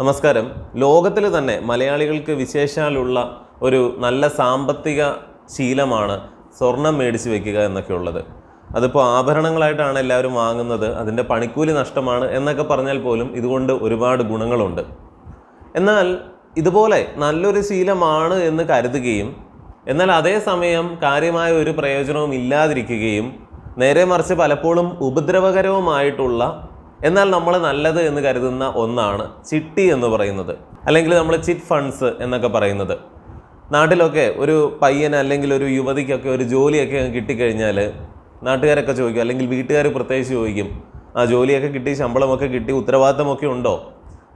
നമസ്കാരം. ലോകത്തിൽ തന്നെ മലയാളികൾക്ക് വിശേഷാലുള്ള ഒരു നല്ല സാമ്പത്തിക ശീലമാണ് സ്വർണം മേടിച്ച് വെക്കുക എന്നൊക്കെ ഉള്ളത് അതിപ്പോൾ ആഭരണങ്ങളായിട്ടാണ് എല്ലാവരും വാങ്ങുന്നത് അതിന്റെ പണിക്കൂലി നഷ്ടമാണ് എന്നൊക്കെ പറഞ്ഞാൽ പോലും ഇതുകൊണ്ട് ഒരുപാട് ഗുണങ്ങളുണ്ട്. എന്നാൽ ഇതുപോലെ നല്ലൊരു ശീലമാണ് എന്ന് കരുതുകയും എന്നാൽ അതേസമയം കാര്യമായ ഒരു പ്രയോജനവും ഇല്ലാതിരിക്കുകയും നേരെ മറിച്ച് പലപ്പോഴും ഉപദ്രവകരവുമായിട്ടുള്ള എന്നാൽ നമ്മൾ നല്ലത് എന്ന് കരുതുന്ന ഒന്നാണ് ചിട്ടി എന്ന് പറയുന്നത്. അല്ലെങ്കിൽ നമ്മൾ ചിറ്റ് ഫണ്ട്സ് എന്നൊക്കെ പറയുന്നത്. നാട്ടിലൊക്കെ ഒരു പയ്യന് അല്ലെങ്കിൽ ഒരു യുവതിക്കൊക്കെ ഒരു ജോലിയൊക്കെ കിട്ടിക്കഴിഞ്ഞാൽ നാട്ടുകാരൊക്കെ ചോദിക്കും അല്ലെങ്കിൽ വീട്ടുകാർ പ്രത്യേകിച്ച് ചോദിക്കും ആ ജോലിയൊക്കെ കിട്ടി ശമ്പളമൊക്കെ കിട്ടി ഉത്തരവാദിത്തമൊക്കെ ഉണ്ടോ?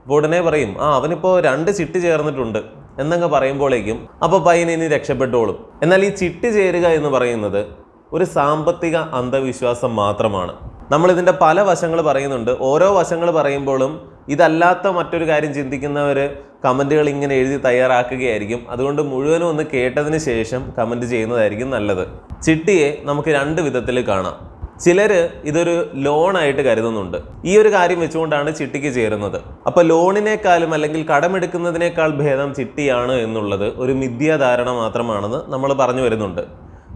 അപ്പോൾ ഉടനെ പറയും ആ അവനിപ്പോൾ രണ്ട് ചിട്ടി ചേർന്നിട്ടുണ്ട് എന്നൊക്കെ പറയുമ്പോഴേക്കും അപ്പോൾ പയ്യൻ ഇനി രക്ഷപ്പെട്ടോളും. എന്നാൽ ഈ ചിട്ടി ചേരുക എന്ന് പറയുന്നത് ഒരു സാമ്പത്തിക അന്ധവിശ്വാസം മാത്രമാണ്. നമ്മൾ ഇതിന്റെ പല വശങ്ങൾ പറയുന്നുണ്ട്. ഓരോ വശങ്ങൾ പറയുമ്പോഴും ഇതല്ലാത്ത മറ്റൊരു കാര്യം ചിന്തിക്കുന്നവർ കമന്റുകൾ ഇങ്ങനെ എഴുതി തയ്യാറാക്കുകയായിരിക്കും. അതുകൊണ്ട് മുഴുവനും ഒന്ന് കേട്ടതിന് ശേഷം കമന്റ് ചെയ്യുന്നതായിരിക്കും നല്ലത്. ചിട്ടിയെ നമുക്ക് രണ്ട് വിധത്തിൽ കാണാം. ചിലർ ഇതൊരു ലോണായിട്ട് കരുതുന്നുണ്ട്. ഈ ഒരു കാര്യം വെച്ചുകൊണ്ടാണ് ചിട്ടിക്ക് ചേരുന്നത്. അപ്പോൾ ലോണിനേക്കാളും അല്ലെങ്കിൽ കടമെടുക്കുന്നതിനേക്കാൾ ഭേദം ചിട്ടിയാണ് എന്നുള്ളത് ഒരു മിഥ്യാധാരണ മാത്രമാണെന്ന് നമ്മൾ പറഞ്ഞു വരുന്നുണ്ട്.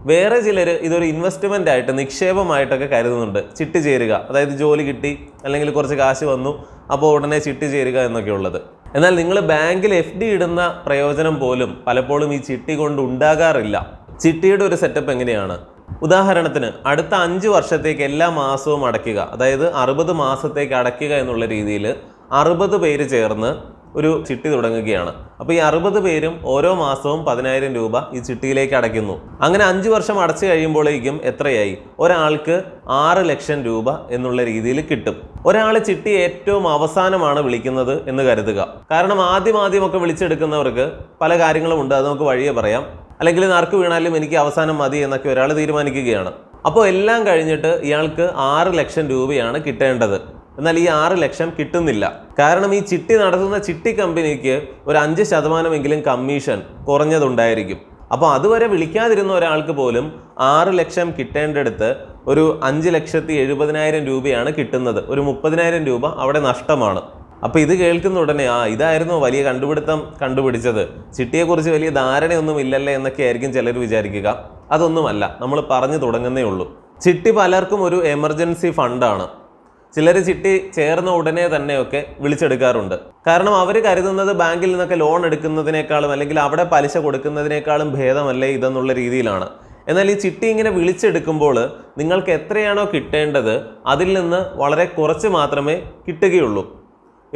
വേറെ ചിലർ ഇതൊരു ഇൻവെസ്റ്റ്മെന്റ് ആയിട്ട് നിക്ഷേപമായിട്ടൊക്കെ കരുതുന്നുണ്ട്. ചിട്ടി ചേരുക. അതായത് ജോലി കിട്ടി അല്ലെങ്കിൽ കുറച്ച് കാശ് വന്നു അപ്പോൾ ഉടനെ ചിട്ടി ചേരുക എന്നൊക്കെ ഉള്ളത്. എന്നാൽ നിങ്ങൾ ബാങ്കിൽ എഫ് ഡി ഇടുന്ന പ്രയോജനം പോലും പലപ്പോഴും ഈ ചിട്ടി കൊണ്ട് ഉണ്ടാകാറില്ല. ചിട്ടിയുടെ ഒരു സെറ്റപ്പ് എങ്ങനെയാണ്? ഉദാഹരണത്തിന് അടുത്ത അഞ്ച് വർഷത്തേക്ക് എല്ലാ മാസവും അടയ്ക്കുക. അതായത് അറുപത് മാസത്തേക്ക് അടയ്ക്കുക എന്നുള്ള രീതിയിൽ അറുപത് പേര് ചേർന്ന് ഒരു ചിട്ടി തുടങ്ങുകയാണ്. അപ്പോൾ ഈ അറുപത് പേരും ഓരോ മാസവും പതിനായിരം രൂപ ഈ ചിട്ടിയിലേക്ക് അടയ്ക്കുന്നു. അങ്ങനെ അഞ്ച് വർഷം അടച്ചു കഴിയുമ്പോഴേക്കും എത്രയായി? ഒരാൾക്ക് ആറ് ലക്ഷം രൂപ എന്നുള്ള രീതിയിൽ കിട്ടും. ഒരാൾ ചിട്ടി ഏറ്റവും അവസാനമാണ് വിളിക്കുന്നത് എന്ന് കരുതുക. കാരണം ആദ്യം ആദ്യമൊക്കെ വിളിച്ചെടുക്കുന്നവർക്ക് പല കാര്യങ്ങളും ഉണ്ട്. അത് നമുക്ക് വഴിയെ പറയാം. അല്ലെങ്കിൽ നറുക്ക് വീണാലും എനിക്ക് അവസാനം മതി എന്നൊക്കെ ഒരാൾ തീരുമാനിക്കുകയാണ്. അപ്പോൾ എല്ലാം കഴിഞ്ഞിട്ട് ഇയാൾക്ക് ആറ് ലക്ഷം രൂപയാണ് കിട്ടേണ്ടത്. എന്നാൽ ഈ ആറ് ലക്ഷം കിട്ടുന്നില്ല. കാരണം ഈ ചിട്ടി നടത്തുന്ന ചിട്ടി കമ്പനിക്ക് ഒരു അഞ്ച് ശതമാനമെങ്കിലും കമ്മീഷൻ കുറഞ്ഞതുണ്ടായിരിക്കും. അപ്പോൾ അതുവരെ വിളിക്കാതിരുന്ന ഒരാൾക്ക് പോലും ആറ് ലക്ഷം കിട്ടേണ്ടടുത്ത് ഒരു അഞ്ച് ലക്ഷത്തി എഴുപതിനായിരം രൂപയാണ് കിട്ടുന്നത്. ഒരു മുപ്പതിനായിരം രൂപ അവിടെ നഷ്ടമാണ്. അപ്പോൾ ഇത് കേൾക്കുന്ന ഉടനെ ആ ഇതായിരുന്നു വലിയ കണ്ടുപിടുത്തം കണ്ടുപിടിച്ചത്. ചിട്ടിയെക്കുറിച്ച് വലിയ ധാരണയൊന്നും ഇല്ലല്ലേ എന്നൊക്കെ ആയിരിക്കും ചിലർ വിചാരിക്കുക. അതൊന്നുമല്ല നമ്മൾ പറഞ്ഞു തുടങ്ങുന്നേ ഉള്ളൂ. ചിട്ടി പലർക്കും ഒരു എമർജൻസി ഫണ്ടാണ്. ചിലർ ചിട്ടി ചേർന്ന ഉടനെ തന്നെയൊക്കെ വിളിച്ചെടുക്കാറുണ്ട്. കാരണം അവർ കരുതുന്നത് ബാങ്കിൽ നിന്നൊക്കെ ലോൺ എടുക്കുന്നതിനേക്കാളും അല്ലെങ്കിൽ അവിടെ പലിശ കൊടുക്കുന്നതിനേക്കാളും ഭേദമല്ലേ ഇതെന്നുള്ള രീതിയിലാണ്. എന്നാൽ ഈ ചിട്ടി ഇങ്ങനെ വിളിച്ചെടുക്കുമ്പോൾ നിങ്ങൾക്ക് എത്രയാണോ കിട്ടേണ്ടത് അതിൽ നിന്ന് വളരെ കുറച്ച് മാത്രമേ കിട്ടുകയുള്ളൂ.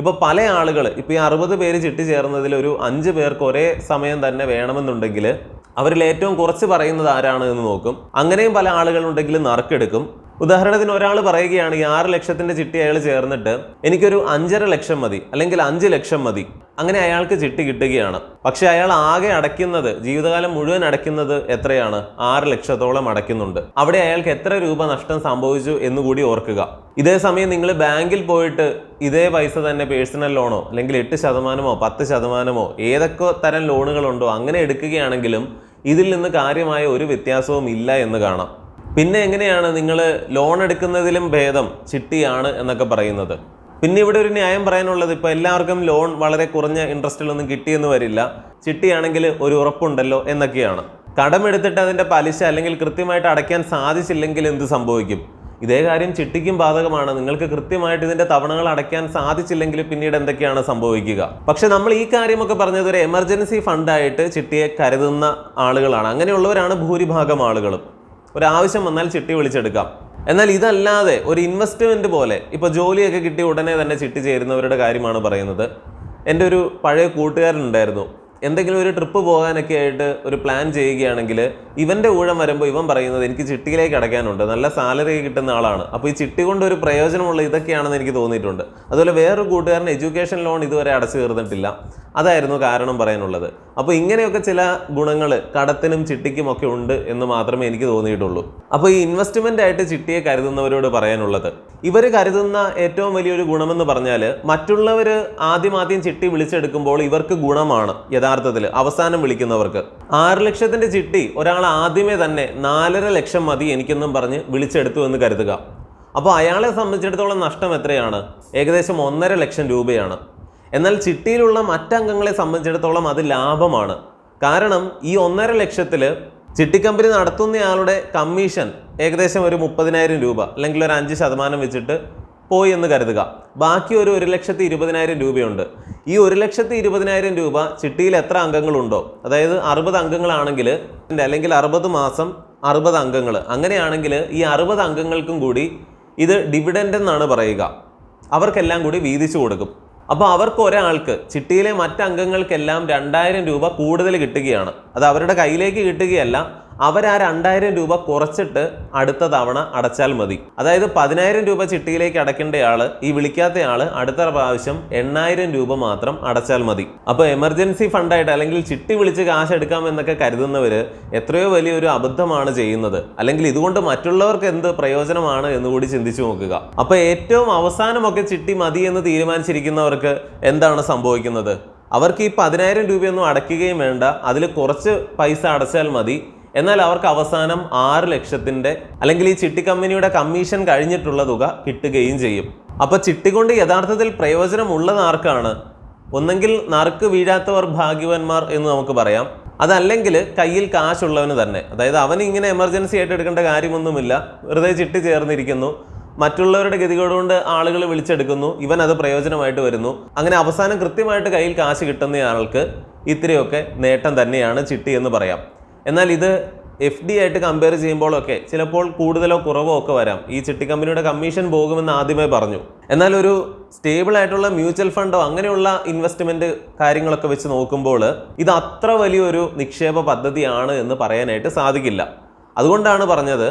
ഇപ്പോൾ പല ആളുകൾ ഇപ്പോൾ ഈ അറുപത് പേര് ചിട്ടി ചേർന്നതിൽ ഒരു അഞ്ച് പേർക്ക് ഒരേ സമയം തന്നെ വേണമെന്നുണ്ടെങ്കിൽ അവരിൽ ഏറ്റവും കുറച്ച് പറയുന്നത് ആരാണ് എന്ന് നോക്കും. അങ്ങനെയും പല ആളുകളുണ്ടെങ്കിൽ നറുക്കെടുക്കും. ഉദാഹരണത്തിന് ഒരാൾ പറയുകയാണ് ഈ ആറ് ലക്ഷത്തിന്റെ ചിട്ടി അയാൾ ചേർന്നിട്ട് എനിക്കൊരു അഞ്ചര ലക്ഷം മതി അല്ലെങ്കിൽ അഞ്ച് ലക്ഷം മതി. അങ്ങനെ അയാൾക്ക് ചിട്ടി കിട്ടുകയാണ്. പക്ഷെ അയാൾ ആകെ അടയ്ക്കുന്നത് ജീവിതകാലം മുഴുവൻ അടയ്ക്കുന്നത് എത്രയാണ്? ആറ് ലക്ഷത്തോളം അടയ്ക്കുന്നുണ്ട്. അവിടെ അയാൾക്ക് എത്ര രൂപ നഷ്ടം സംഭവിച്ചു എന്ന് കൂടി ഓർക്കുക. ഇതേ സമയം നിങ്ങൾ ബാങ്കിൽ പോയിട്ട് ഇതേ പൈസ തന്നെ പേഴ്സണൽ ലോണോ അല്ലെങ്കിൽ എട്ട് ശതമാനമോ പത്ത് ശതമാനമോ ഏതൊക്കെ തരം ലോണുകളുണ്ടോ അങ്ങനെ എടുക്കുകയാണെങ്കിലും ഇതിൽ നിന്ന് കാര്യമായ ഒരു വ്യത്യാസവും ഇല്ല എന്ന് കാണാം. പിന്നെ എങ്ങനെയാണ് നിങ്ങൾ ലോൺ എടുക്കുന്നതിലും ഭേദം ചിട്ടിയാണ് എന്നൊക്കെ പറയുന്നത്. പിന്നെ ഇവിടെ ഒരു ന്യായം പറയാനുള്ളത് ഇപ്പോൾ എല്ലാവർക്കും ലോൺ വളരെ കുറഞ്ഞ ഇൻട്രസ്റ്റിലൊന്നും കിട്ടിയെന്ന് വരില്ല. ചിട്ടിയാണെങ്കിൽ ഒരു ഉറപ്പുണ്ടല്ലോ എന്നൊക്കെയാണ്. കടമെടുത്തിട്ട് അതിന്റെ പലിശ അല്ലെങ്കിൽ കൃത്യമായിട്ട് അടയ്ക്കാൻ സാധിച്ചില്ലെങ്കിൽ എന്ത് സംഭവിക്കും? ഇതേ കാര്യം ചിട്ടിക്കും ബാധകമാണ്. നിങ്ങൾക്ക് കൃത്യമായിട്ട് ഇതിന്റെ തവണകൾ അടയ്ക്കാൻ സാധിച്ചില്ലെങ്കിൽ പിന്നീട് എന്തൊക്കെയാണ് സംഭവിക്കുക? പക്ഷെ നമ്മൾ ഈ കാര്യമൊക്കെ പറഞ്ഞത് ഒരു എമർജൻസി ഫണ്ടായിട്ട് ചിട്ടിയെ കരുതുന്ന ആളുകളാണ്. അങ്ങനെയുള്ളവരാണ് ഭൂരിഭാഗം ആളുകളും. ഒരു ആവശ്യം വന്നാൽ ചിട്ടി വിളിച്ചെടുക്കാം. എന്നാൽ ഇതല്ലാതെ ഒരു ഇൻവെസ്റ്റ്മെന്റ് പോലെ ഇപ്പോൾ ജോലിയൊക്കെ കിട്ടി ഉടനെ തന്നെ ചിട്ടി ചേരുന്നവരുടെ കാര്യമാണ് പറയുന്നത്. എന്റെ ഒരു പഴയ കൂട്ടുകാരനുണ്ടായിരുന്നു. എന്തെങ്കിലും ഒരു ട്രിപ്പ് പോകാനൊക്കെ ആയിട്ട് ഒരു പ്ലാൻ ചെയ്യുകയാണെങ്കിൽ ഇവന്റെ ഊഴം വരുമ്പോൾ ഇവൻ പറയുന്നത് എനിക്ക് ചിട്ടിയിലേക്ക് അടയ്ക്കാനുണ്ട്. നല്ല സാലറി കിട്ടുന്ന ആളാണ്. അപ്പോൾ ഈ ചിട്ടി കൊണ്ട് ഒരു പ്രയോജനമുള്ള ഇതൊക്കെയാണെന്ന് എനിക്ക് തോന്നിയിട്ടുണ്ട്. അതുപോലെ വേറൊരു കൂട്ടുകാരൻ എഡ്യൂക്കേഷൻ ലോൺ ഇതുവരെ അടച്ചു തീർന്നിട്ടില്ല. അതായിരുന്നു കാരണം പറയാനുള്ളത്. അപ്പോൾ ഇങ്ങനെയൊക്കെ ചില ഗുണങ്ങൾ കടത്തിനും ചിട്ടിക്കും ഒക്കെ ഉണ്ട് എന്ന് മാത്രമേ എനിക്ക് തോന്നിയിട്ടുള്ളൂ. അപ്പോൾ ഈ ഇൻവെസ്റ്റ്മെന്റ് ആയിട്ട് ചിട്ടിയെ കരുതുന്നവരോട് പറയാനുള്ളത്. ഇവർ കരുതുന്ന ഏറ്റവും വലിയൊരു ഗുണമെന്ന് പറഞ്ഞാൽ മറ്റുള്ളവർ ആദ്യം ആദ്യം ചിട്ടി വിളിച്ചെടുക്കുമ്പോൾ ഇവർക്ക് ഗുണമാണ് യഥാർത്ഥത്തിൽ അവസാനം വിളിക്കുന്നവർക്ക്. ആറ് ലക്ഷത്തിന്റെ ചിട്ടി ഒരാൾ ആദ്യമേ തന്നെ നാലര ലക്ഷം മതി എനിക്കെന്നും പറഞ്ഞ് വിളിച്ചെടുത്തു എന്ന് കരുതുക. അപ്പോൾ അയാളെ സംബന്ധിച്ചിടത്തോളം നഷ്ടം എത്രയാണ്? ഏകദേശം ഒന്നര ലക്ഷം രൂപയാണ്. എന്നാൽ ചിട്ടിയിലുള്ള മറ്റംഗങ്ങളെ സംബന്ധിച്ചിടത്തോളം അത് ലാഭമാണ്. കാരണം ഈ ഒന്നര ലക്ഷത്തിൽ ചിട്ടി കമ്പനി നടത്തുന്നയാളുടെ കമ്മീഷൻ ഏകദേശം ഒരു മുപ്പതിനായിരം രൂപ അല്ലെങ്കിൽ ഒരു അഞ്ച് ശതമാനം വെച്ചിട്ട് പോയി എന്ന് കരുതുക. ബാക്കി ഒരു ഒരു ലക്ഷത്തി ഇരുപതിനായിരം രൂപയുണ്ട്. ഈ ഒരു ലക്ഷത്തി ഇരുപതിനായിരം രൂപ ചിട്ടിയിൽ എത്ര അംഗങ്ങളുണ്ടോ? അതായത് അറുപത് അംഗങ്ങളാണെങ്കിൽ അല്ലെങ്കിൽ അറുപത് മാസം അറുപത് അംഗങ്ങൾ. അങ്ങനെയാണെങ്കിൽ ഈ അറുപത് അംഗങ്ങൾക്കും കൂടി ഇത് ഡിവിഡൻഡ് എന്നാണ് പറയുക. അവർക്കെല്ലാം കൂടി വീതിച്ചു കൊടുക്കും. അപ്പോൾ അവർക്ക് ഒരാൾക്ക് ചിട്ടിയിലെ മറ്റ് അംഗങ്ങൾക്കെല്ലാം രണ്ടായിരം രൂപ കൂടുതൽ കിട്ടുകയാണ്. അത് അവരുടെ കയ്യിലേക്ക് കിട്ടുകയല്ല അവർ ആ രണ്ടായിരം രൂപ കുറച്ചിട്ട് അടുത്ത തവണ അടച്ചാൽ മതി. അതായത് പതിനായിരം രൂപ ചിട്ടിയിലേക്ക് അടയ്ക്കേണ്ടയാൾ ഈ വിളിക്കാത്ത ആൾ അടുത്ത പ്രാവശ്യം എണ്ണായിരം രൂപ മാത്രം അടച്ചാൽ മതി. അപ്പോൾ എമർജൻസി ഫണ്ടായിട്ട് അല്ലെങ്കിൽ ചിട്ടി വിളിച്ച് കാശ് എടുക്കാം എന്നൊക്കെ കരുതുന്നവർ എത്രയോ വലിയൊരു അബദ്ധമാണ് ചെയ്യുന്നത്. അല്ലെങ്കിൽ ഇതുകൊണ്ട് മറ്റുള്ളവർക്ക് എന്ത് പ്രയോജനമാണ് എന്ന് കൂടി ചിന്തിച്ചു നോക്കുക. അപ്പോൾ ഏറ്റവും അവസാനമൊക്കെ ചിട്ടി മതി എന്ന് തീരുമാനിച്ചിരിക്കുന്നവർക്ക് എന്താണ് സംഭവിക്കുന്നത്? അവർക്ക് ഈ പതിനായിരം രൂപയൊന്നും അടയ്ക്കുകയും വേണ്ട. അതിൽ കുറച്ച് പൈസ അടച്ചാൽ മതി. എന്നാൽ അവർക്ക് അവസാനം ആറ് ലക്ഷത്തിന്റെ അല്ലെങ്കിൽ ഈ ചിട്ടി കമ്പനിയുടെ കമ്മീഷൻ കഴിഞ്ഞിട്ടുള്ള തുക കിട്ടുകയും ചെയ്യും. അപ്പോൾ ചിട്ടി കൊണ്ട് യഥാർത്ഥത്തിൽ പ്രയോജനമുള്ളത് ആർക്കാണ്? ഒന്നെങ്കിൽ നറുക്ക് വീഴാത്തവർ ഭാഗ്യവന്മാർ എന്ന് നമുക്ക് പറയാം. അതല്ലെങ്കിൽ കയ്യിൽ കാശുള്ളവന് തന്നെ. അതായത് അവൻ ഇങ്ങനെ എമർജൻസി ആയിട്ട് എടുക്കേണ്ട കാര്യമൊന്നുമില്ല. വെറുതെ ചിട്ടി ചേർന്നിരിക്കുന്നു. മറ്റുള്ളവരുടെ ഗതികളുകൊണ്ട് കൊണ്ട് ആളുകൾ വിളിച്ചെടുക്കുന്നു. ഇവൻ അത് പ്രയോജനമായിട്ട് വരുന്നു. അങ്ങനെ അവസാനം കൃത്യമായിട്ട് കയ്യിൽ കാശ് കിട്ടുന്ന ആൾക്ക് ഇത്രയൊക്കെ നേട്ടം തന്നെയാണ് ചിട്ടി എന്ന് പറയാം. എന്നാൽ ഇത് എഫ് ഡി ആയിട്ട് കമ്പയർ ചെയ്യുമ്പോഴൊക്കെ ചിലപ്പോൾ കൂടുതലോ കുറവോ ഒക്കെ വരാം. ഈ ചിട്ടി കമ്പനിയുടെ കമ്മീഷൻ പോകുമെന്ന് ആദ്യമേ പറഞ്ഞു. എന്നാൽ ഒരു സ്റ്റേബിൾ ആയിട്ടുള്ള മ്യൂച്വൽ ഫണ്ടോ അങ്ങനെയുള്ള ഇൻവെസ്റ്റ്മെന്റ് കാര്യങ്ങളൊക്കെ വെച്ച് നോക്കുമ്പോൾ ഇത് അത്ര വലിയൊരു നിക്ഷേപ പദ്ധതിയാണ് എന്ന് പറയാനായിട്ട് സാധിക്കില്ല. അതുകൊണ്ടാണ് പറഞ്ഞത്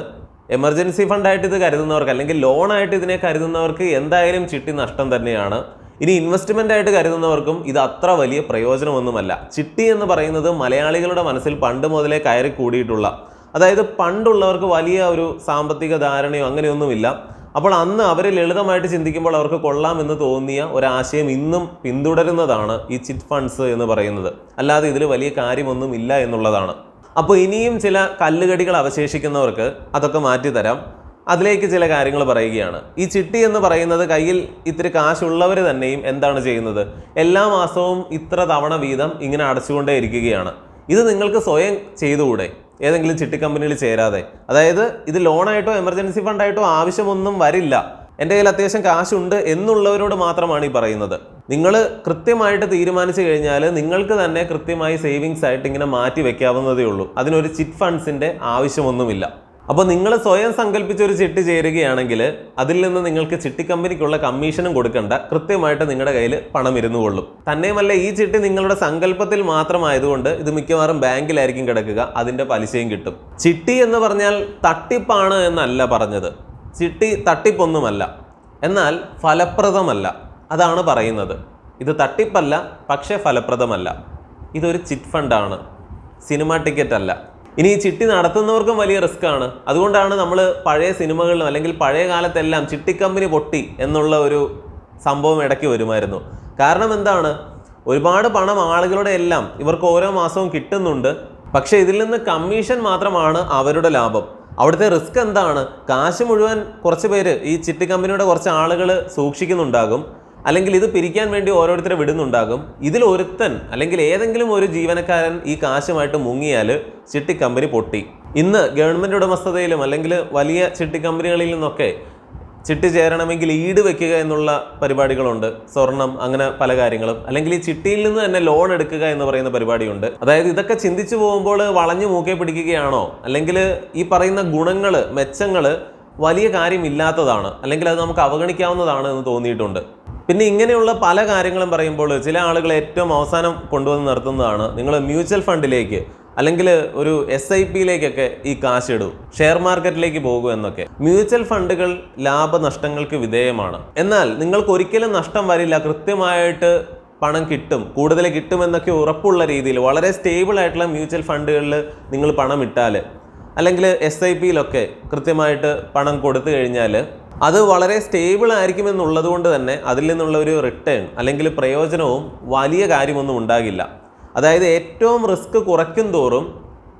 എമർജൻസി ഫണ്ടായിട്ട് ഇത് കരുതുന്നവർക്ക് അല്ലെങ്കിൽ ലോണായിട്ട് ഇതിനെ കരുതുന്നവർക്ക് എന്തായാലും ചിട്ടി നഷ്ടം തന്നെയാണ്. ഇനി ഇൻവെസ്റ്റ്മെന്റ് ആയിട്ട് കരുതുന്നവർക്കും ഇത് അത്ര വലിയ പ്രയോജനമൊന്നുമല്ല. ചിട്ടി എന്ന് പറയുന്നത് മലയാളികളുടെ മനസ്സിൽ പണ്ട് മുതലേ കയറി കൂടിയിട്ടുള്ള അതായത് പണ്ടുള്ളവർക്ക് വലിയ ഒരു സാമ്പത്തിക ധാരണയോ അങ്ങനെയൊന്നുമില്ല. അപ്പോൾ അന്ന് അവർ ലളിതമായിട്ട് ചിന്തിക്കുമ്പോൾ അവർക്ക് കൊള്ളാമെന്ന് തോന്നിയ ഒരാശയം ഇന്നും പിന്തുടരുന്നതാണ് ഈ ചിറ്റ് ഫണ്ട്സ് എന്ന് പറയുന്നത്. അല്ലാതെ ഇതിൽ വലിയ കാര്യമൊന്നും ഇല്ല എന്നുള്ളതാണ്. അപ്പോൾ ഇനിയും ചില കല്ലുകടികൾ അവശേഷിക്കുന്നവർക്ക് അതൊക്കെ മാറ്റി തരാം അതിലേക്ക് ചില കാര്യങ്ങൾ പറയുകയാണ്. ഈ ചിട്ടി എന്ന് പറയുന്നത് കയ്യിൽ ഇത്തിരി കാശുള്ളവർ തന്നെയും എന്താണ് ചെയ്യുന്നത്? എല്ലാ മാസവും ഇത്ര തവണ വീതം ഇങ്ങനെ അടച്ചുകൊണ്ടേ ഇരിക്കുകയാണ്. ഇത് നിങ്ങൾക്ക് സ്വയം ചെയ്തുകൂടെ? ഏതെങ്കിലും ചിട്ടി കമ്പനിയിൽ ചേരാതെ. അതായത് ഇത് ലോണായിട്ടോ എമർജൻസി ഫണ്ടായിട്ടോ ആവശ്യമൊന്നും വരില്ല. എന്റെ കയ്യിൽ അത്യാവശ്യം കാശുണ്ട് എന്നുള്ളവരോട് മാത്രമാണ് ഈ പറയുന്നത്. നിങ്ങൾ കൃത്യമായിട്ട് തീരുമാനിച്ചു കഴിഞ്ഞാൽ നിങ്ങൾക്ക് തന്നെ കൃത്യമായി സേവിങ്സ് ആയിട്ട് ഇങ്ങനെ മാറ്റി വെക്കാവുന്നതേ ഉള്ളൂ. അതിനൊരു ചിറ്റ് ഫണ്ട്സിന്റെ ആവശ്യമൊന്നുമില്ല. അപ്പോൾ നിങ്ങൾ സ്വയം സങ്കല്പിച്ച ഒരു ചിട്ടി ചേരുകയാണെങ്കിൽ അതിൽ നിന്ന് നിങ്ങൾക്ക് ചിട്ടി കമ്പനിക്കുള്ള കമ്മീഷനും കൊടുക്കണ്ട. കൃത്യമായിട്ട് നിങ്ങളുടെ കയ്യിൽ പണം ഇരുന്നു കൊള്ളും. തന്നെയുമല്ല ഈ ചിട്ടി നിങ്ങളുടെ സങ്കല്പത്തിൽ മാത്രമായതുകൊണ്ട് ഇത് മിക്കവാറും ബാങ്കിലായിരിക്കും കിടക്കുക. അതിന്റെ പലിശയും കിട്ടും. ചിട്ടി എന്ന് പറഞ്ഞാൽ തട്ടിപ്പാണ് എന്നല്ല പറഞ്ഞത്. ചിട്ടി തട്ടിപ്പൊന്നുമല്ല. എന്നാൽ ഫലപ്രദമല്ല. അതാണ് പറയുന്നത്. ഇത് തട്ടിപ്പല്ല പക്ഷേ ഫലപ്രദമല്ല. ഇതൊരു ചിറ്റ് ഫണ്ടാണ്. സിനിമ ടിക്കറ്റ് അല്ല ഇനി ഈ ചിട്ടി നടത്തുന്നവർക്കും വലിയ റിസ്ക് ആണ്. അതുകൊണ്ടാണ് നമ്മൾ പഴയ സിനിമകളിലും അല്ലെങ്കിൽ പഴയ കാലത്തെല്ലാം ചിട്ടി കമ്പനി പൊട്ടി എന്നുള്ള ഒരു സംഭവം ഇടയ്ക്ക് വരുമായിരുന്നു. കാരണം എന്താണ്? ഒരുപാട് പണം ആളുകളുടെ എല്ലാം ഇവർക്ക് ഓരോ മാസവും കിട്ടുന്നുണ്ട്. പക്ഷേ ഇതിൽ നിന്ന് കമ്മീഷൻ മാത്രമാണ് അവരുടെ ലാഭം. അവിടുത്തെ റിസ്ക് എന്താണ്? കാശ് മുഴുവൻ കുറച്ച് പേര് ഈ ചിട്ടി കമ്പനിയുടെ കുറച്ച് ആളുകൾ സൂക്ഷിക്കുന്നുണ്ടാകും. അല്ലെങ്കിൽ ഇത് പിരിക്കാൻ വേണ്ടി ഓരോരുത്തരെ വിടുന്നുണ്ടാകും. ഇതിൽ ഒരുത്തൻ അല്ലെങ്കിൽ ഏതെങ്കിലും ഒരു ജീവനക്കാരൻ ഈ കാശുമായിട്ട് മുങ്ങിയാൽ ചിട്ടി കമ്പനി പൊട്ടി. ഇന്ന് ഗവൺമെന്റ് ഉടമസ്ഥതയിലും അല്ലെങ്കിൽ വലിയ ചിട്ടി കമ്പനികളിൽ നിന്നൊക്കെ ചിട്ടി ചേരണമെങ്കിൽ ഈട് വെക്കുക എന്നുള്ള പരിപാടികളുണ്ട്. സ്വർണം അങ്ങനെ പല കാര്യങ്ങളും. അല്ലെങ്കിൽ ഈ ചിട്ടിയിൽ നിന്ന് തന്നെ ലോൺ എടുക്കുക എന്ന് പറയുന്ന പരിപാടിയുണ്ട്. അതായത് ഇതൊക്കെ ചിന്തിച്ചു പോകുമ്പോൾ വളഞ്ഞു മൂക്കെ പിടിക്കുകയാണോ? അല്ലെങ്കിൽ ഈ പറയുന്ന ഗുണങ്ങൾ മെച്ചങ്ങൾ വലിയ കാര്യമില്ലാത്തതാണ്. അല്ലെങ്കിൽ അത് നമുക്ക് അവഗണിക്കാവുന്നതാണ് എന്ന് തോന്നിയിട്ടുണ്ട്. പിന്നെ ഇങ്ങനെയുള്ള പല കാര്യങ്ങളും പറയുമ്പോൾ ചില ആളുകൾ ഏറ്റവും അവസാനം കൊണ്ടുവന്ന് നിർത്തുന്നതാണ്. നിങ്ങൾ മ്യൂച്വൽ ഫണ്ടിലേക്ക് അല്ലെങ്കിൽ ഒരു എസ് ഐ പിയിലേക്കൊക്കെ ഈ കാശ് ഇടൂ ഷെയർ മാർക്കറ്റിലേക്ക് പോകൂ എന്നൊക്കെ. മ്യൂച്വൽ ഫണ്ടുകൾ ലാഭനഷ്ടങ്ങൾക്ക് വിധേയമാണ്. എന്നാൽ നിങ്ങൾക്ക് ഒരിക്കലും നഷ്ടം വരില്ല കൃത്യമായിട്ട് പണം കിട്ടും കൂടുതൽ കിട്ടുമെന്നൊക്കെ ഉറപ്പുള്ള രീതിയിൽ വളരെ സ്റ്റേബിൾ ആയിട്ടുള്ള മ്യൂച്വൽ ഫണ്ടുകളിൽ നിങ്ങൾ പണം ഇട്ടാൽ അല്ലെങ്കിൽ എസ് ഐ പിയിലൊക്കെ കൃത്യമായിട്ട് പണം കൊടുത്തു കഴിഞ്ഞാൽ അത് വളരെ സ്റ്റേബിൾ ആയിരിക്കുമെന്നുള്ളത് കൊണ്ട് തന്നെ അതിൽ നിന്നുള്ള ഒരു റിട്ടേൺ അല്ലെങ്കിൽ പ്രയോജനവും വലിയ കാര്യമൊന്നും ഉണ്ടാകില്ല. അതായത് ഏറ്റവും റിസ്ക് കുറയ്ക്കും തോറും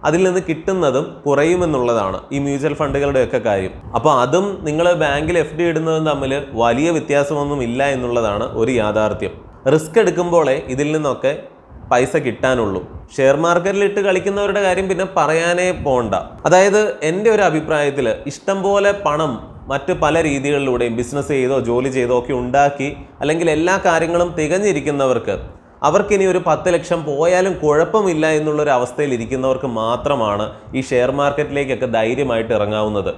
അതിൽ നിന്ന് കിട്ടുന്നതും കുറയുമെന്നുള്ളതാണ് ഈ മ്യൂച്വൽ ഫണ്ടുകളുടെയൊക്കെ കാര്യം. അപ്പോൾ അതും നിങ്ങൾ ബാങ്കിൽ എഫ് ഡി ഇടുന്നതും തമ്മിൽ വലിയ വ്യത്യാസമൊന്നും ഇല്ല എന്നുള്ളതാണ് ഒരു യാഥാർത്ഥ്യം. റിസ്ക് എടുക്കുമ്പോഴേ ഇതിൽ നിന്നൊക്കെ പൈസ കിട്ടാനുള്ളൂ. ഷെയർ മാർക്കറ്റിൽ ഇട്ട് കളിക്കുന്നവരുടെ കാര്യം പിന്നെ പറയാനേ പോണ്ട. അതായത് എന്റെ ഒരു അഭിപ്രായത്തിൽ ഇഷ്ടംപോലെ പണം മറ്റ് പല രീതികളിലൂടെയും ബിസിനസ് ചെയ്തോ ജോലി ചെയ്തോ ഒക്കെ ഉണ്ടാക്കി അല്ലെങ്കിൽ എല്ലാ കാര്യങ്ങളും തികഞ്ഞിരിക്കുന്നവർക്ക് അവർക്കിനി ഒരു പത്ത് ലക്ഷം പോയാലും കുഴപ്പമില്ല എന്നുള്ളൊരു അവസ്ഥയിൽ ഇരിക്കുന്നവർക്ക് മാത്രമാണ് ഈ ഷെയർ മാർക്കറ്റിലേക്കൊക്കെ ധൈര്യമായിട്ട് ഇറങ്ങാവുന്നത്.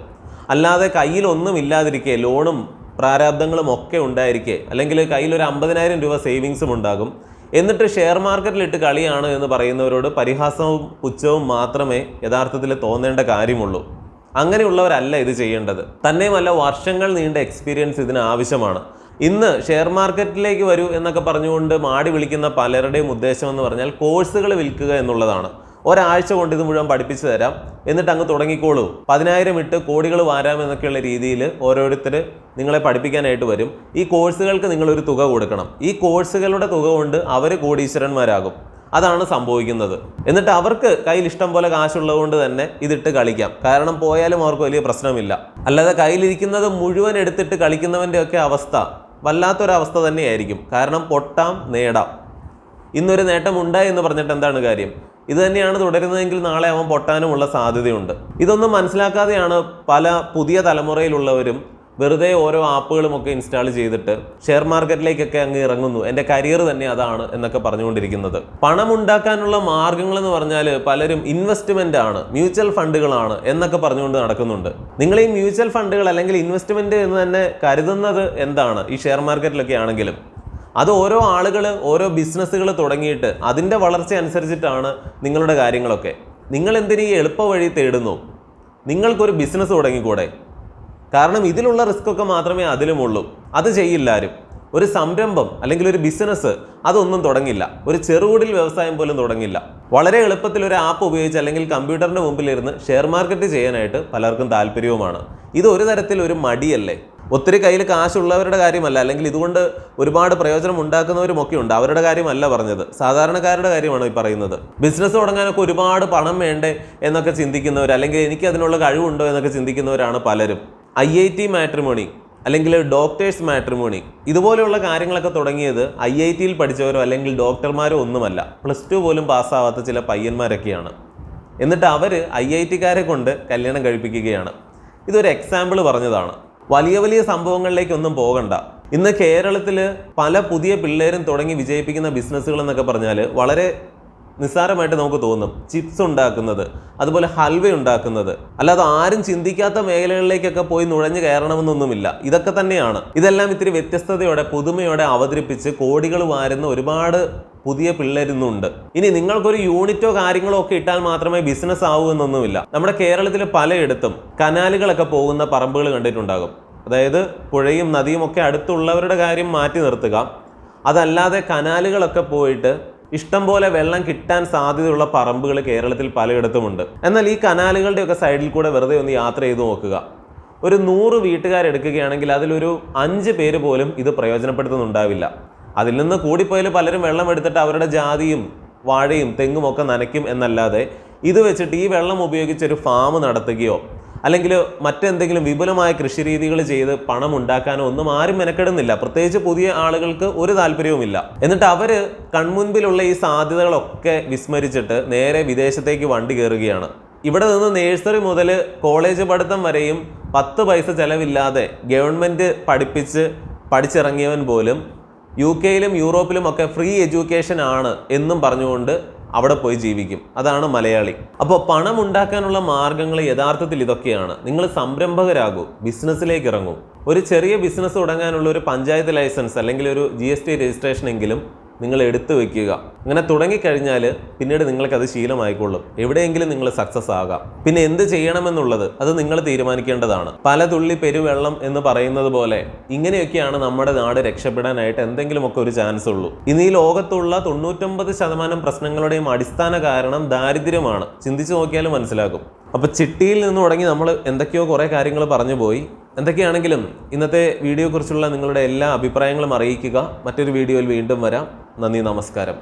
അല്ലാതെ കയ്യിൽ ഒന്നും ഇല്ലാതിരിക്കെ ലോണും പ്രാരാബ്ദങ്ങളും ഒക്കെ ഉണ്ടായിരിക്കെ അല്ലെങ്കിൽ കയ്യിൽ ഒരു അമ്പതിനായിരം രൂപ സേവിങ്സും ഉണ്ടാകും. എന്നിട്ട് ഷെയർ മാർക്കറ്റിലിട്ട് കളിയാണ് എന്ന് പറയുന്നവരോട് പരിഹാസവും പുച്ഛവും മാത്രമേ യഥാർത്ഥത്തിൽ തോന്നേണ്ട കാര്യമുള്ളൂ. അങ്ങനെയുള്ളവരല്ല ഇത് ചെയ്യേണ്ടത്. തന്നെയുമല്ല വർഷങ്ങൾ നീണ്ട എക്സ്പീരിയൻസ് ഇതിന് ആവശ്യമാണ്. ഇന്ന് ഷെയർ മാർക്കറ്റിലേക്ക് വരൂ എന്നൊക്കെ പറഞ്ഞുകൊണ്ട് മാടി വിളിക്കുന്ന പലരുടെയും ഉദ്ദേശം എന്ന് പറഞ്ഞാൽ കോഴ്സുകൾ വിൽക്കുക എന്നുള്ളതാണ്. ഒരാഴ്ച കൊണ്ട് ഇത് മുഴുവൻ പഠിപ്പിച്ചു തരാം. എന്നിട്ട് അങ്ങ് തുടങ്ങിക്കോളൂ. പതിനായിരം ഇട്ട് കോടികൾ വാരാം എന്നൊക്കെയുള്ള രീതിയിൽ ഓരോരുത്തർ നിങ്ങളെ പഠിപ്പിക്കാനായിട്ട് വരും. ഈ കോഴ്സുകൾക്ക് നിങ്ങളൊരു തുക കൊടുക്കണം. ഈ കോഴ്സുകളുടെ തുക കൊണ്ട് അവർ കോടീശ്വരന്മാരാകും. അതാണ് സംഭവിക്കുന്നത്. എന്നിട്ട് അവർക്ക് കയ്യിൽ ഇഷ്ടം പോലെ കാശുള്ളതുകൊണ്ട് തന്നെ ഇതിട്ട് കളിക്കാം. കാരണം പോയാലും അവർക്ക് വലിയ പ്രശ്നമില്ല. അല്ലാതെ കയ്യിലിരിക്കുന്നത് മുഴുവൻ എടുത്തിട്ട് കളിക്കുന്നവന്റെ ഒക്കെ അവസ്ഥ. വല്ലാത്തൊരവസ്ഥ തന്നെയായിരിക്കും. കാരണം പൊട്ടാം നേടാം. ഇന്നൊരു നേട്ടം ഉണ്ടായി എന്ന് പറഞ്ഞിട്ട് എന്താണ് കാര്യം? ഇത് തന്നെയാണ് തുടരുന്നതെങ്കിൽ നാളെ അവൻ പൊട്ടാനുമുള്ള സാധ്യതയുണ്ട്. ഇതൊന്നും മനസ്സിലാക്കാതെയാണ് പല പുതിയ തലമുറയിലുള്ളവരും വെറുതെ ഓരോ ആപ്പുകളും ഒക്കെ ഇൻസ്റ്റാൾ ചെയ്തിട്ട് ഷെയർ മാർക്കറ്റിലേക്കൊക്കെ അങ്ങ് ഇറങ്ങുന്നു. എന്റെ കരിയർ തന്നെ അതാണ് എന്നൊക്കെ പറഞ്ഞുകൊണ്ടിരിക്കുന്നത്. പണം ഉണ്ടാക്കാനുള്ള മാർഗങ്ങൾ എന്ന് പറഞ്ഞാൽ പലരും ഇൻവെസ്റ്റ്മെന്റ് ആണ് മ്യൂച്വൽ ഫണ്ടുകളാണ് എന്നൊക്കെ പറഞ്ഞുകൊണ്ട് നടക്കുന്നുണ്ട്. നിങ്ങൾ ഈ മ്യൂച്വൽ ഫണ്ടുകൾ അല്ലെങ്കിൽ ഇൻവെസ്റ്റ്മെന്റ് എന്ന് തന്നെ കരുതുന്നത് എന്താണ്? ഈ ഷെയർ മാർക്കറ്റിലൊക്കെ ആണെങ്കിലും. അത് ഓരോ ആളുകൾ ഓരോ ബിസിനസ്സുകൾ തുടങ്ങിയിട്ട് അതിന്റെ വളർച്ച അനുസരിച്ചിട്ടാണ് നിങ്ങളുടെ കാര്യങ്ങളൊക്കെ. നിങ്ങൾ എന്തിനീ എളുപ്പ വഴി തേടുന്നു? നിങ്ങൾക്കൊരു ബിസിനസ് തുടങ്ങിക്കൂടെ? കാരണം ഇതിലുള്ള റിസ്ക് ഒക്കെ മാത്രമേ അതിലുമുള്ളൂ അത് ചെയ്യില്ലാരും ഒരു സംരംഭം അല്ലെങ്കിൽ ഒരു ബിസിനസ് അതൊന്നും തുടങ്ങില്ല. ഒരു ചെറുകുടിൽ വ്യവസായം പോലും തുടങ്ങില്ല. വളരെ എളുപ്പത്തിൽ ഒരു ആപ്പ് ഉപയോഗിച്ച് അല്ലെങ്കിൽ കമ്പ്യൂട്ടറിന്റെ മുമ്പിലിരുന്ന് ഷെയർ മാർക്കറ്റ് ചെയ്യാനായിട്ട് പലർക്കും താല്പര്യവുമാണ്. ഇത് ഒരു തരത്തിൽ ഒരു മടിയല്ലേ? ഒത്തിരി കയ്യിൽ കാശുള്ളവരുടെ കാര്യമല്ല. അല്ലെങ്കിൽ ഇതുകൊണ്ട് ഒരുപാട് പ്രയോജനം ഉണ്ടാക്കുന്നവരും ഒക്കെ ഉണ്ട്. അവരുടെ കാര്യമല്ല പറഞ്ഞത്. സാധാരണക്കാരുടെ കാര്യമാണ് ഈ പറയുന്നത്? ബിസിനസ് തുടങ്ങാനൊക്കെ ഒരുപാട് പണം വേണ്ടേ എന്നൊക്കെ ചിന്തിക്കുന്നവർ അല്ലെങ്കിൽ എനിക്ക് അതിനുള്ള കഴിവുണ്ടോ എന്നൊക്കെ ചിന്തിക്കുന്നവരാണ് പലരും. ഐ ഐ ടി മാട്രിമോണി അല്ലെങ്കിൽ ഡോക്ടേഴ്സ് മാട്രിമോണി ഇതുപോലെയുള്ള കാര്യങ്ങളൊക്കെ തുടങ്ങിയത് ഐ ഐ ടിയിൽ പഠിച്ചവരോ അല്ലെങ്കിൽ ഡോക്ടർമാരോ ഒന്നുമല്ല. പ്ലസ് ടു പോലും പാസ്സാവാത്ത ചില പയ്യന്മാരൊക്കെയാണ്. എന്നിട്ട് അവർ ഐ ഐ ടിക്കാരെ കൊണ്ട് കല്യാണം കഴിപ്പിക്കുകയാണ്. ഇതൊരു എക്സാമ്പിൾ പറഞ്ഞതാണ്. വലിയ വലിയ സംഭവങ്ങളിലേക്കൊന്നും പോകണ്ട. ഇന്ന് കേരളത്തിൽ പല പുതിയ പിള്ളേരും തുടങ്ങി വിജയിപ്പിക്കുന്ന ബിസിനസ്സുകൾ എന്നൊക്കെ പറഞ്ഞാൽ വളരെ നിസ്സാരമായിട്ട് നമുക്ക് തോന്നും. ചിപ്സ് ഉണ്ടാക്കുന്നത് അതുപോലെ ഹൽവ ഉണ്ടാക്കുന്നത്. അല്ലാതെ ആരും ചിന്തിക്കാത്ത മേഖലകളിലേക്കൊക്കെ പോയി നുഴഞ്ഞു കയറണമെന്നൊന്നുമില്ല. ഇതൊക്കെ തന്നെയാണ്. ഇതെല്ലാം ഇത്തിരി വ്യത്യസ്തതയോടെ പുതുമയോടെ അവതരിപ്പിച്ച് കോടികൾ വാരുന്ന ഒരുപാട് പുതിയ പിള്ളേരുന്നുണ്ട് ഇനി നിങ്ങൾക്കൊരു യൂണിറ്റോ കാര്യങ്ങളോ ഒക്കെ ഇട്ടാൽ മാത്രമേ ബിസിനസ് ആവൂ എന്നൊന്നുമില്ല. നമ്മുടെ കേരളത്തിൽ പലയിടത്തും കനാലുകളൊക്കെ പോകുന്ന പറമ്പുകൾ കണ്ടിട്ടുണ്ടാകും. അതായത് പുഴയും നദിയും ഒക്കെ അടുത്തുള്ളവരുടെ കാര്യം മാറ്റി നിർത്തുക. അതല്ലാതെ കനാലുകളൊക്കെ പോയിട്ട് ഇഷ്ടം പോലെ വെള്ളം കിട്ടാൻ സാധ്യതയുള്ള പറമ്പുകൾ കേരളത്തിൽ പലയിടത്തുമുണ്ട്. എന്നാൽ ഈ കനാലുകളുടെയൊക്കെ സൈഡിൽ കൂടെ വെറുതെ ഒന്ന് യാത്ര ചെയ്ത് നോക്കുക. ഒരു നൂറ് വീട്ടുകാരെടുക്കുകയാണെങ്കിൽ അതിലൊരു അഞ്ച് പേര് പോലും ഇത് പ്രയോജനപ്പെടുത്തുന്നുണ്ടാവില്ല. അതിൽ നിന്ന് കൂടിപ്പോയാൽ പലരും വെള്ളം എടുത്തിട്ട് അവരുടെ ജാതിയും വാഴയും തെങ്ങും ഒക്കെ നനയ്ക്കും എന്നല്ലാതെ ഇത് വെച്ചിട്ട് ഈ വെള്ളം ഉപയോഗിച്ച് ഒരു ഫാം നടത്തുകയോ അല്ലെങ്കിൽ മറ്റെന്തെങ്കിലും വിപുലമായ കൃഷി രീതികൾ ചെയ്ത് പണം ഉണ്ടാക്കാനോ ഒന്നും ആരും മെനക്കെടുന്നില്ല. പ്രത്യേകിച്ച് പുതിയ ആളുകൾക്ക് ഒരു താല്പര്യവുമില്ല. എന്നിട്ട് അവർ കൺമുൻപിലുള്ള ഈ സാധ്യതകളൊക്കെ വിസ്മരിച്ചിട്ട് നേരെ വിദേശത്തേക്ക് വണ്ടി കയറുകയാണ്. ഇവിടെ നിന്ന് നേഴ്സറി മുതൽ കോളേജ് പഠിത്തം വരെയും പത്ത് പൈസ ചിലവില്ലാതെ ഗവൺമെന്റ് പഠിപ്പിച്ച് പഠിച്ചിറങ്ങിയവൻ പോലും യു കെയിലും യൂറോപ്പിലും ഒക്കെ ഫ്രീ എഡ്യൂക്കേഷൻ ആണ് എന്നും പറഞ്ഞുകൊണ്ട് അവിടെ പോയി ജീവിക്കും. അതാണ് മലയാളി. അപ്പോൾ പണം ഉണ്ടാക്കാനുള്ള മാർഗങ്ങൾ യഥാർത്ഥത്തിൽ ഇതൊക്കെയാണ്. നിങ്ങൾ സംരംഭകരാകൂ ബിസിനസ്സിലേക്ക് ഇറങ്ങൂ. ഒരു ചെറിയ ബിസിനസ് തുടങ്ങാനുള്ള ഒരു പഞ്ചായത്ത് ലൈസൻസ് അല്ലെങ്കിൽ ഒരു ജി രജിസ്ട്രേഷൻ എങ്കിലും നിങ്ങൾ എടുത്തു വെക്കുക. അങ്ങനെ തുടങ്ങിക്കഴിഞ്ഞാൽ പിന്നീട് നിങ്ങൾക്കത് ശീലമായിക്കൊള്ളും. എവിടെയെങ്കിലും നിങ്ങൾ സക്സസ് ആകാം. പിന്നെ എന്ത് ചെയ്യണമെന്നുള്ളത് അത് നിങ്ങൾ തീരുമാനിക്കേണ്ടതാണ്. പല തുള്ളി പെരുവെള്ളം എന്ന് പറയുന്നത് പോലെ ഇങ്ങനെയൊക്കെയാണ് നമ്മുടെ നാട് രക്ഷപ്പെടാനായിട്ട് എന്തെങ്കിലുമൊക്കെ ഒരു ചാൻസ് ഉള്ളൂ. ഇനി ഈ ലോകത്തുള്ള തൊണ്ണൂറ്റൊമ്പത് ശതമാനം പ്രശ്നങ്ങളുടെയും അടിസ്ഥാന കാരണം ദാരിദ്ര്യമാണ്. ചിന്തിച്ചു നോക്കിയാൽ മനസ്സിലാകും. അപ്പൊ ചിട്ടിയിൽ നിന്ന് തുടങ്ങി നമ്മൾ എന്തൊക്കെയോ കുറേ കാര്യങ്ങൾ പറഞ്ഞു പോയി. എന്തൊക്കെയാണെങ്കിലും ഇന്നത്തെ വീഡിയോയെക്കുറിച്ചുള്ള നിങ്ങളുടെ എല്ലാ അഭിപ്രായങ്ങളും അറിയിക്കുക. മറ്റൊരു വീഡിയോയിൽ വീണ്ടും വരാം. നന്ദി നമസ്കാരം.